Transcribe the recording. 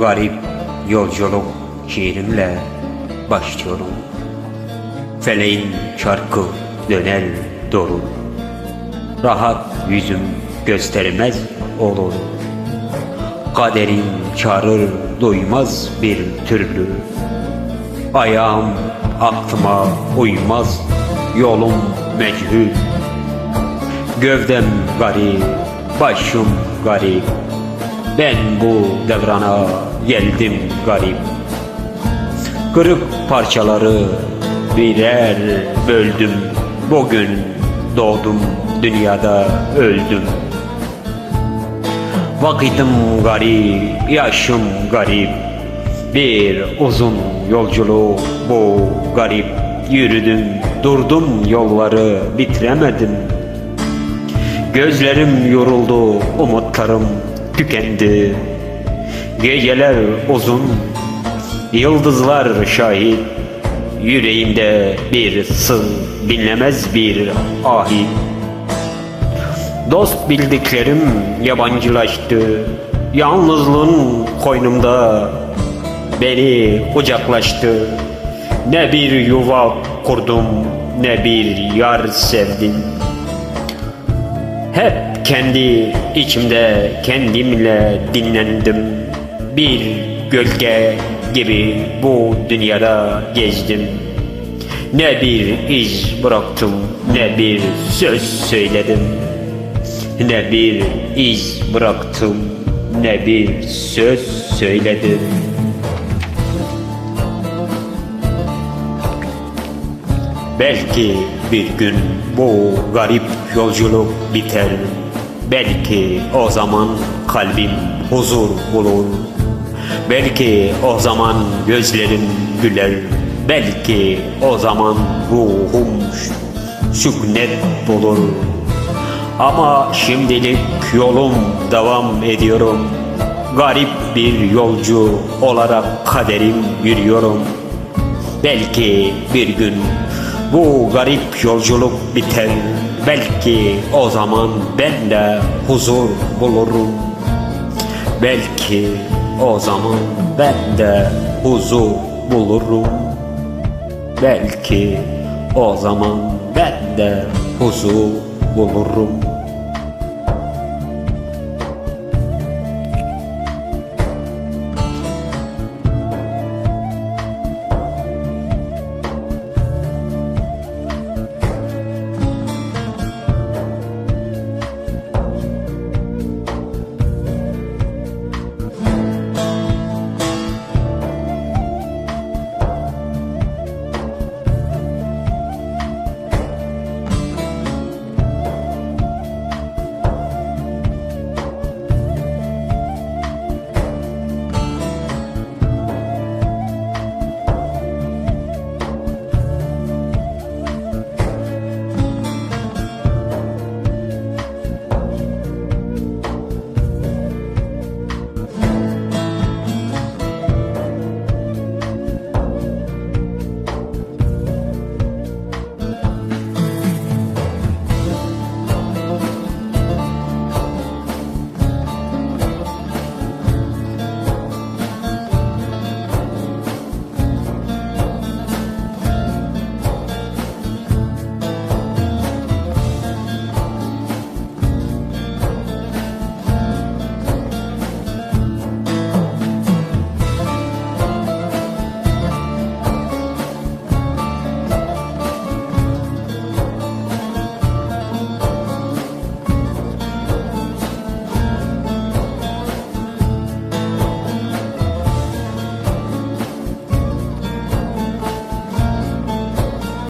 garip yolculuk şiirimle başlıyorum. Feleğin çarkı döner durur. Rahat yüzüm göstermez olur. Kaderim çağırır duymaz bir türlü. Ayağım aklıma uymaz, yolum mechul. Gövdem garip, başım garip. Ben bu devrana geldim garip. Kırık parçaları birer böldüm. Bugün doğdum, dünyada öldüm. Vakitim garip, yaşım garip. Bir uzun yolculuk bu garip. Yürüdüm, durdum yolları bitiremedim. Gözlerim yoruldu, umutlarım tükendi. Geceler uzun, yıldızlar şahit. Yüreğimde bir sır, dinlemez bir ahit. Dost bildiklerim yabancılaştı. Yalnızlığın koynumda beni kucaklaştı. Ne bir yuva kurdum, ne bir yar sevdim. Hep kendi içimde kendimle dinlendim. Bir gölge gibi bu dünyada gezdim. Ne bir iz bıraktım, ne bir söz söyledim. Ne bir iz bıraktım, ne bir söz söyledim. Belki bir gün bu garip yolculuk biter. Belki o zaman kalbim huzur bulur. Belki o zaman gözlerim güler. Belki o zaman ruhum süknet bulur. Ama şimdilik yolum devam ediyorum. Garip bir yolcu olarak kaderim yürüyorum. Belki bir gün bu garip yolculuk biter. Belki o zaman ben de huzur bulurum. Belki o zaman ben de huzur bulurum. Belki o zaman ben de huzur bulurum.